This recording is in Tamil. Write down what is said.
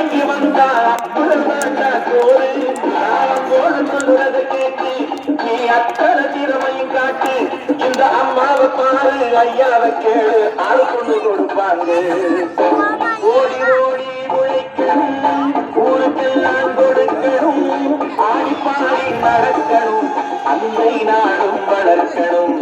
உறங்கி வந்தா உடல்பாட்டா கோரு போது சொல்றத கேட்டு நீ அத்தனை திறமையும் காட்டு இந்த அம்மாவை பாரு ஐயாவை கேளு ஆள் கொண்டு கொடுப்பாங்க. ஓடி ஓடி உழைக்கணும் ஊருக்கெல்லாம் கொடுக்கணும் ஆடி பாடி நடக்கணும் அன்னை வளர்க்கணும்.